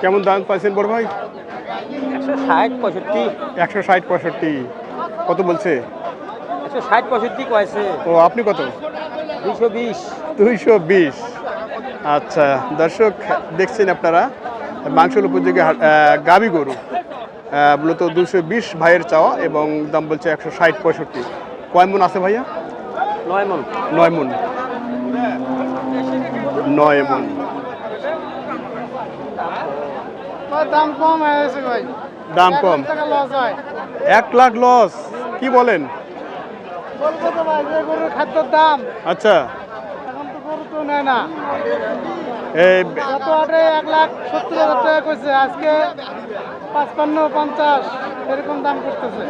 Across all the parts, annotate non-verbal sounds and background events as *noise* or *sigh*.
কেমন দাম পাইছেন বড় ভাই? একশো ষাট পঁয়ষট্টি। একশো ষাট পঁয়ষট্টি। কত বলছে? একশো ষাট পঁয়ষট্টি কয়েছে। ও আপনি কত? দুশো বিশ। দুইশো বিশ। আচ্ছা দর্শক দেখছেন আপনারা মাংসল উপযোগী গাভী গরু। মূলত দুশো বিশ ভাইয়ের চাওয়া এবং দাম বলছে একশো ষাট পঁয়ষট্টি। কয় মন আছে ভাইয়া? নয় মন। নয় মন। নয় মন। দাম কম হয়েছে ভাই। দাম কম। লস হয়। এক লাখ লস কি বলেন? বলব তো ভাই যে গরুর খাদ্যের দাম। আচ্ছা। এখন তো গরু তো নেয় না। এই গত হাটে এক লাখ সত্তর হাজার টাকা কইছে আজকে পাঁচপান্ন পঞ্চাশ। এরকম দাম করতেছে।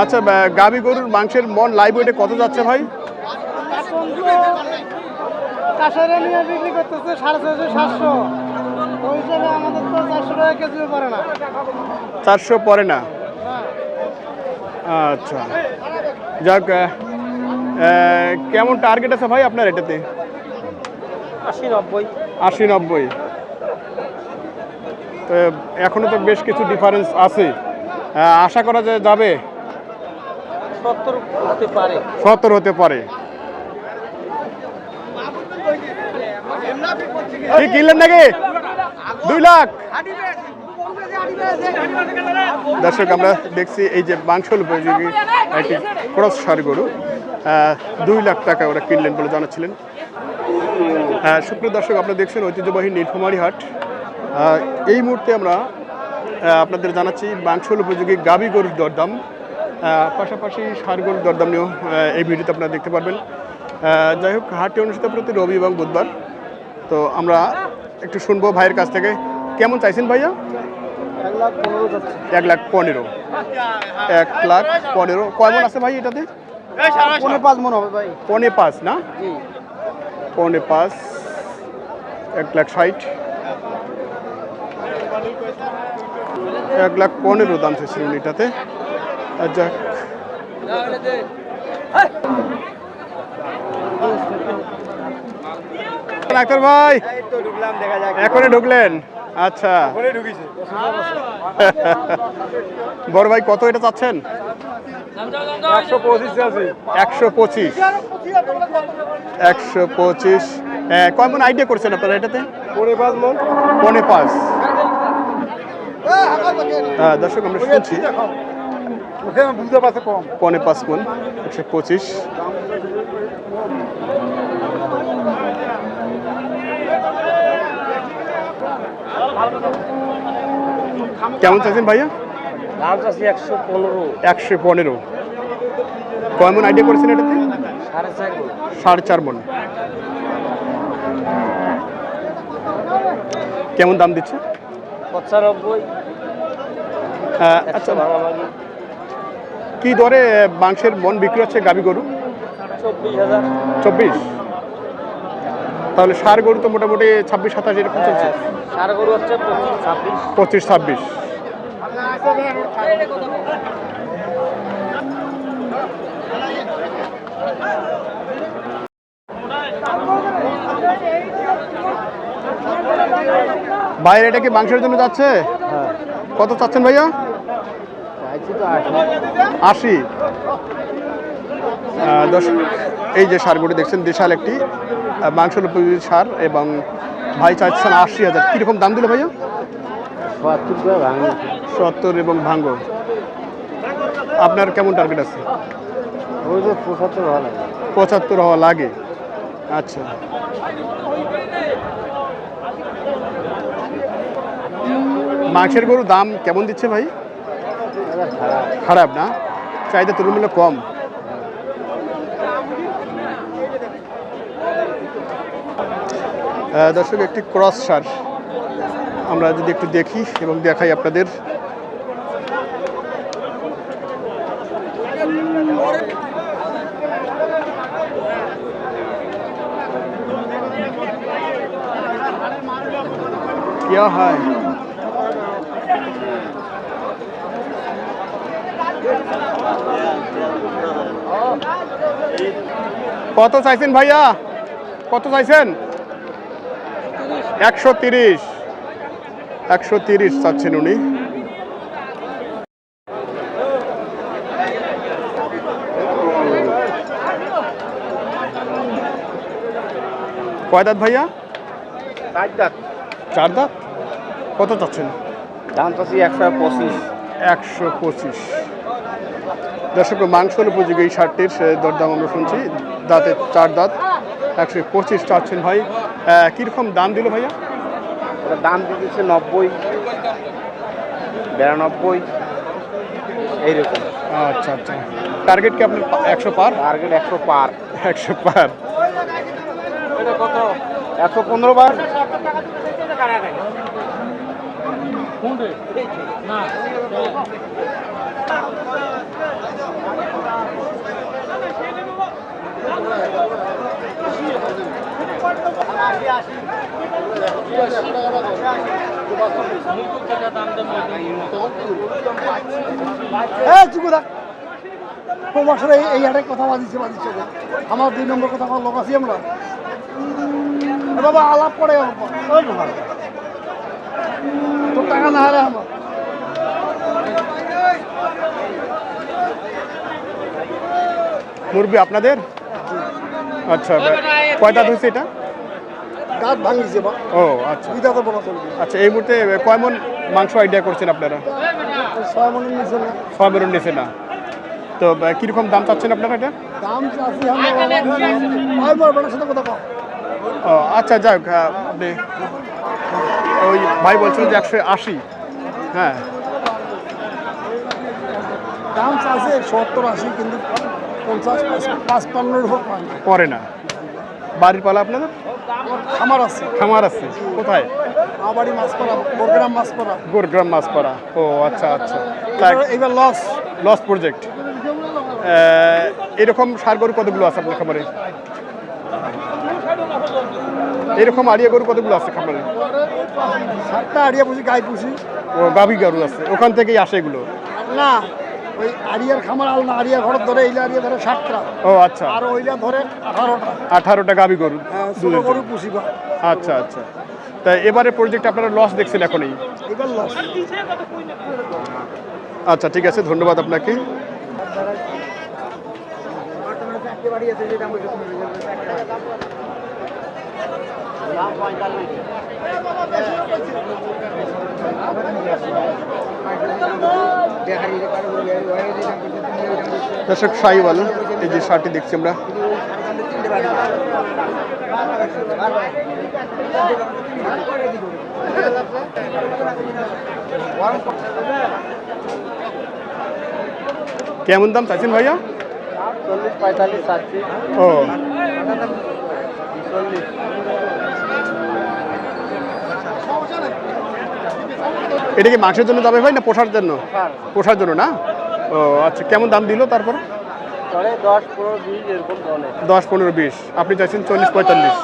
আচ্ছা বা- গাভী গরুর মাংসের মন লাইভ ওয়েটে কত যাচ্ছে ভাই? এখন তো কাঁসারে নিয়ে বিক্রি করতেছে সাড়ে ছয়শো সাতশো। ওই হিসাবে আমাদের তো চারশো টাকা কেজিও পড়ে না। চারশো পরে না? আচ্ছা। যাক কেমন টার্গেট আছে ভাই আপনার এটাতে? আশি নব্বই। আশি নব্বই। তো এখনও তো বেশ কিছু ডিফারেন্স আছে। আশা করা যায় যাবে? সত্তর হতে পারে। কি কিনলেন নাকি? দুই লাখ। দর্শক আমরা দেখছি এই যে মাংসল উপযোগী একটি ক্রস সার গরু দুই লাখ টাকা ওরা কিনলেন বলে জানাচ্ছিলেন। হ্যাঁ সুপ্রিয় দর্শক আপনারা দেখছেন ঐতিহ্যবাহী নীলফামারী হাট। এই মুহূর্তে আমরা আপনাদের জানাচ্ছি মাংসল উপযোগী গাবি গরুর দরদাম। পাশাপাশি সার গরুর দরদাম নিয়েও এই ভিডিওতে আপনারা দেখতে পারবেন। যাই হোক হাটটি অনুষ্ঠিত প্রতি রবি এবং বুধবার। তো আমরা একটু শুনব ভাইয়ের কাছ থেকে। কেমন চাইছেন ভাইয়া? এক লাখ পনেরো। এক লাখ পনেরো। এক লাখ পনেরো কয় মন আছে ভাই এটাতে? পনেরো পাঁচ মন হবে ভাই। পনে পাঁচ না? পৌনে পাঁচ এক লাখ ষাট। এক লাখ পনেরো দাম চেয়েছিলেন এটাতে আর যাক। ডাক্তার ভাই এখনই ঢুকলেন? আচ্ছা। *laughs* বড় ভাই কত এটা চাচ্ছেন? একশো পঁচিশ একশো পঁচিশ। একশো পঁচিশ। হ্যাঁ কয় মন আইডিয়া করছেন আপনারা এটাতে? পনেরো পাঁচ মন। পনে পাঁচ। দর্শক আমরা শুনছি। পনে পাঁচ মন একশো পঁচিশ। কেমন চাইছেন ভাইয়া? দাম চাচ্ছি একশো পনেরো। একশো পনেরো। কয় মন আইডিয়া করেছেন এটাতে? সাড়ে চার। সাড়ে চার মন। কেমন দাম দিচ্ছে? পঁচানব্বই। আহ, আচ্ছা। কি দরে মাংসের মন বিক্রি হচ্ছে গাবি গরু? চব্বিশ হাজার। চব্বিশ। তাহলে সার গরু তো মোটামুটি ছাব্বিশ সাতাশ এরকম চলছে? সার গরু হচ্ছে পঁচিশ ছাব্বিশ। পঁচিশ ছাব্বিশ। বাইরে এটা কি মাংসের জন্য যাচ্ছে? কত চাচ্ছেন ভাইয়া? আশি। দশ এই যে সারগুলি দেখছেন বিশাল একটি উপযোগী সার এবং ভাই চাচ্ছেন আশি হাজার। কীরকম দাম দিল ভাইয়া? সত্তর এবং ভাঙ্গ আপনার কেমন টার্গেট আছে? পঁচাত্তর হওয়া লাগে। আচ্ছা। মাংসের গরু দাম কেমন দিচ্ছে ভাই? খারাপ না? চাহিদা তুলনামূলক কম। দর্শক, একটি ক্রস সার আমরা যদি একটু দেখি এবং দেখাই আপনাদের। কেয়া হয়। কত চাইছেন ভাইয়া? কত চাইছেন? একশো তিরিশ। একশো তিরিশ চাচ্ছেন উনি। কয় দাঁত ভাইয়া? ষাট দাঁত। চার দাঁত? কত চাচ্ছেন? দাম চাচ্ছি একশো পঁচিশ। একশো পঁচিশ। দর্শক মাংসল উপযোগী এই শার্টটির সে দরদাম আমরা শুনছি। দাঁতে চার দাঁত একশো পঁচিশ চাচ্ছেন ভাই কীরকম দাম দিল ভাইয়া? দাম দিতেছে নব্বই বিরানব্বই এইরকম। আচ্ছা আচ্ছা। টার্গেট কি আপনার একশো পার? টার্গেট একশো পার। একশো পার। একশো পনেরো বার। হ্যাঁ সাথে এই হাটে কথা বাজিছে গো। আমার দুই নম্বর কথা, আমার লোক আছি আমরা বাবা, আলাপ করে। ওই তোর টাকা না হারে আমার মুরবি আপনাদের? আচ্ছা কয় দাঁত হয়েছে এটা? গাছ ভাঙিছে ও আচ্ছা। দুইটা তো বলা চলবে আচ্ছা এই মুহূর্তে কয় মন মাংস আইডিয়া করছেন আপনারা? ওই ছয় মনের নিচে না ছয় বেরোন নিচে না। তো কীরকম দাম চাচ্ছেন আপনারা এটা? দাম চাচ্ছি আমরা ভাই বড় সাথে কথা কও। ও আচ্ছা যাক আহ, আপনি ওই ভাই বলছেন যে একশো আশি। হ্যাঁ। দাম চাচ্ছে সত্তর আশি কিন্তু পঞ্চাশ পাঁচ- পাঁচপান্নর উপর পরে না? বাড়ির পালা আপনাদের? আমার আছে। খামার আছে। কোথায়? আমার মাছপাড়া বরগ্রাম মাছপাড়া। গোরগ্রাম মাছপাড়া। ও আচ্ছা আচ্ছা। এবার লস লস প্রজেক্ট এরকম সার গরু কতগুলো আছে আপনার খামারে? এরকম আড়িয়া গরু কতগুলো আছে খামারে? সাতটা আড়িয়া পুষি গাই পুষি। ও গাভী গরু আছে। ওখান থেকেই আসে এগুলো? না ওই আড়িয়ার খামার আল না আড়িয়া ঘর ধরে এইলা আড়িয়া ধরে সাতটা। ও আচ্ছা। আর ওইলা ধরে আঠারোটা। আঠারোটা গাভী গরু হ্যাঁ, দুধের গরু জন্য। পুষি বা। আচ্ছা আচ্ছা। তা এবারে প্রজেক্ট আপনারা লস দেখছেন এখনই? এবার লস আচ্ছা ঠিক আছে ধন্যবাদ আপনাকে। দর্শক সাইওয়াল এই যে শার্টটি দেখছি আমরা। কেমন দাম চাইছেন ভাইয়া? চল্লিশ পঁয়তাল্লিশ চাচ্ছি ও। চল্লিশ এটা কি মাংসের জন্য যাবে ভাই না পোষার জন্য? পোষার। জন্য না? ও আচ্ছা কেমন দাম দিল তারপর? দশ পনেরো বিশ আপনি চাইছেন চল্লিশ পঁয়তাল্লিশ।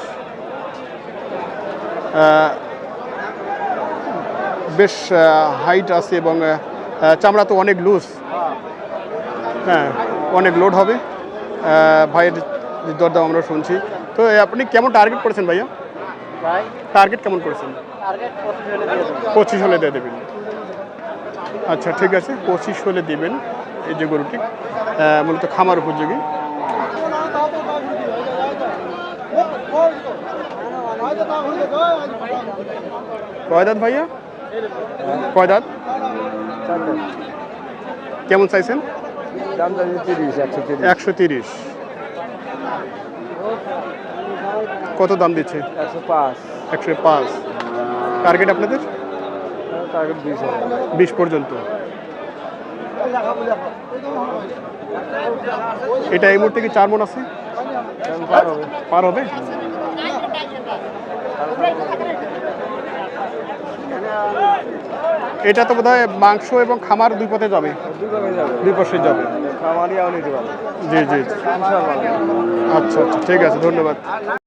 বেশ হাইট আছে এবং চামড়া তো অনেক লুজ হ্যাঁ অনেক লোড হবে। ভাইয়ের দরদাম আমরা শুনছি। তো আপনি কেমন টার্গেট করেছেন ভাইয়া? টার্গেট কেমন করেছেন? পঁচিশ হলে দিয়ে দেবেন। আচ্ছা ঠিক আছে পঁচিশ হলে দেবেন এই যে গরুটি। মূলত খামার উপযোগী। কয়দাত ভাইয়া? কয়দাত কেমন চাইছেন? তিরিশ একশো তিরিশ। একশো তিরিশ। কত দাম দিচ্ছে? একশো পাঁচ। একশো পাঁচ। টার্গেট আপনাদের? টার্গেট বিশ পর্যন্ত। এটা এই মুহূর্তে কি চার মন আছে? পার হবে? এটা তো বোধহয় মাংস এবং খামার দুই পথে যাবে। দুই পাশে যাবে। জি জি। আচ্ছা আচ্ছা ঠিক আছে ধন্যবাদ।